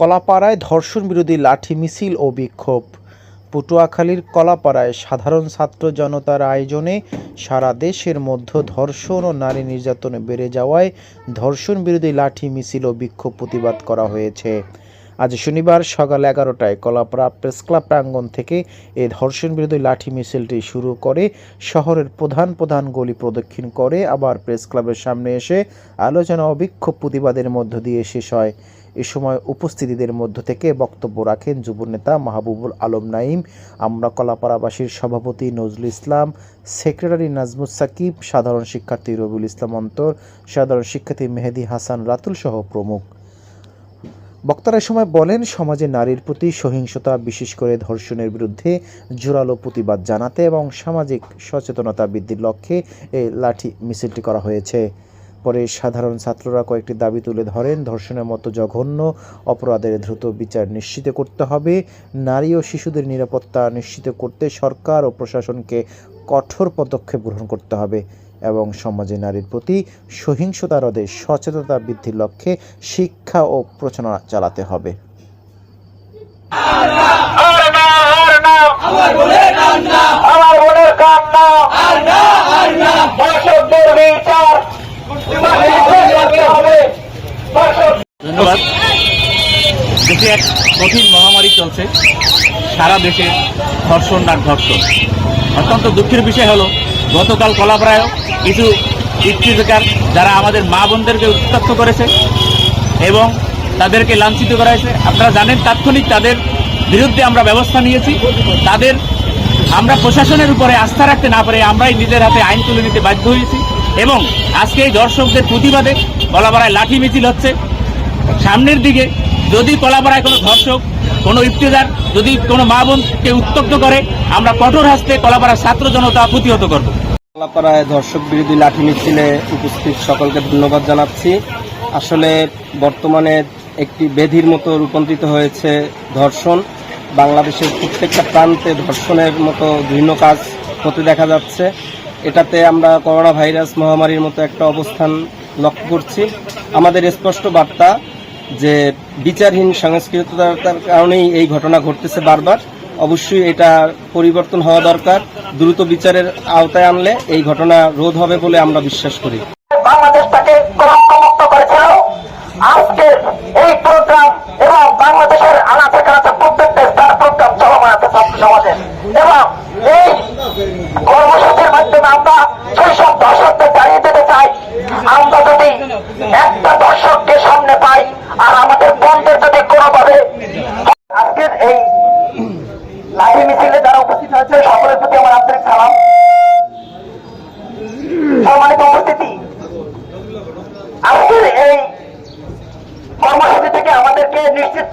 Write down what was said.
কলাপাড়ায় ধর্ষণ বিরোধী লাঠি, মিছিল ও বিক্ষোভ। পটুয়াখালীর কলাপাড়ায় সাধারণ ছাত্র জনতার আয়োজনে সারা দেশের মধ্যে ধর্ষণ ও নারী নির্যাতন বেড়ে যাওয়ায় ধর্ষণ বিরোধী লাঠি, মিছিল ও বিক্ষোভ প্রতিবাদ করা হয়েছে। আজ শনিবার সকাল এগারোটায় কলাপাড়া প্রেস ক্লাব প্রাঙ্গণ থেকে এই ধর্ষণ বিরোধী লাঠি, মিছিলটি শুরু করে শহরের প্রধান প্রধান গলি প্রদক্ষিণ করে। আবার প্রেস ক্লাবের সামনে এসে আলোচনা ও বিক্ষোভ প্রতিবাদের মধ্য দিয়ে শেষ হয়। এ সময় উপস্থিতিদের মধ্য থেকে বক্তব্য রাখেন যুবনেতা মাহবুবুল আলম নাইম আমরা কলাপাড়াবাসীর সভাপতি নজরুল ইসলাম, সেক্রেটারি নাজমুস সাকিব, সাধারণ শিক্ষার্থী রবিউল ইসলাম অন্তর, সাধারণ শিক্ষার্থী মেহেদি হাসান রাতুল সহ প্রমুখ। বক্তারা সময় বলেন, সমাজে নারীর প্রতি সহিংসতা বিশেষ করে ধর্ষণের বিরুদ্ধে জোরালো প্রতিবাদ জানাতে এবং সামাজিক সচেতনতা বৃদ্ধির লক্ষ্যে এই লাঠি মিছিলটি করা হয়েছে। পরে সাধারণ ছাত্ররা কয়েকটি দাবি তুলে ধরেন, ধর্ষণের মতো জঘন্য অপরাধের দ্রুত বিচার নিশ্চিত করতে হবে। নারী ও শিশুদের নিরাপত্তা নিশ্চিত করতে সরকার ও প্রশাসনকে কঠোর পদক্ষেপ গ্রহণ করতে হবে এবং সমাজে নারীর প্রতি সহিংসতা রোধে সচেতনতা বৃদ্ধির লক্ষ্যে শিক্ষা ও প্রচারণা চালাতে হবে আর না আর না আমার বোনের কান্না আমার বোনের কান্না আর না আর না দর্শকদের বিচার করতে হবে দর্শক ধন্যবাদ দেশে এক কঠিন মহামারী চলছে। সারা দেশে ধর্ষণ আর ধর্ষণ। অত্যন্ত দুঃখের বিষয় হলো, গতকাল কলাপাড়ায় কিছু ইফতিজার যারা আমাদের মা বোনদেরকে উত্তপ্ত করেছে এবং তাদেরকে লাঞ্ছিত করা হয়েছে আপনারা জানেন তাৎক্ষণিক তাদের বিরুদ্ধে আমরা ব্যবস্থা নিয়েছি। তাদের আমরা প্রশাসনের উপরে আস্থা রাখতে না পারে আমরাই নিজের হাতে আইন তুলে নিতে বাধ্য হয়েছি এবং আজকে এই দর্শকদের প্রতিবাদে কলাপাড়ায় লাঠি মিছিল হচ্ছে। সামনের দিকে যদি কলাপাড়ায় কোনো ধর্ষক, কোনো ইফতেদার, যদি কোনো মা বোনকে উত্তপ্ত করে, আমরা কঠোর হাসতে কলাপাড়ার ছাত্র জনতা প্রতিহত করব। কলাপাড়ায় ধর্ষক বিরোধী লাঠি মিছিলে উপস্থিত সকলকে ধন্যবাদ জানাচ্ছি। আসলে বর্তমানে একটি বেধির মতো রূপান্তরিত হয়েছে ধর্ষণ। বাংলাদেশের প্রত্যেকটা প্রান্তে ধর্ষণের মতো ঘৃণ্য কাজ হতে দেখা যাচ্ছে। এটাতে আমরা করোনা ভাইরাস মহামারীর মতো একটা অবস্থান লক্ষ্য করছি। আমাদের স্পষ্ট বার্তা যে বিচারহীন সংস্কৃততার কারণেই এই ঘটনা ঘটতেছে বারবার, অবশ্যই এটা পরিবর্তন হওয়া দরকার। দ্রুত বিচারের আওতায় আনলে এই ঘটনা রোধ হবে বলে আমরা বিশ্বাস করি। বাংলাদেশটাকে কলঙ্কমুক্ত করেছিল। আজকের এই প্রোগ্রাম এবং বাংলাদেশের আনাচে কানাচে প্রত্যেকটা স্থান প্রোগ্রাম চলমান আছে ছাত্র সমাজের এবং এই কর্মসূচির মাধ্যমে আমরা সেই সব দর্শকদের জানিয়ে দিতে চাই, আমরা যদি একটা দর্শককে সামনে পাই আর আমাদের বন্ধের যদি কোনোভাবে আজকের এই লাঠি মিছিলে যারা উপস্থিত হয়েছে, সকলের প্রতি আমার আন্তরিক সালাম। সম্মানিত উপস্থিতি, আজকের এই কর্মসূচি থেকে আমাদেরকে নিশ্চিত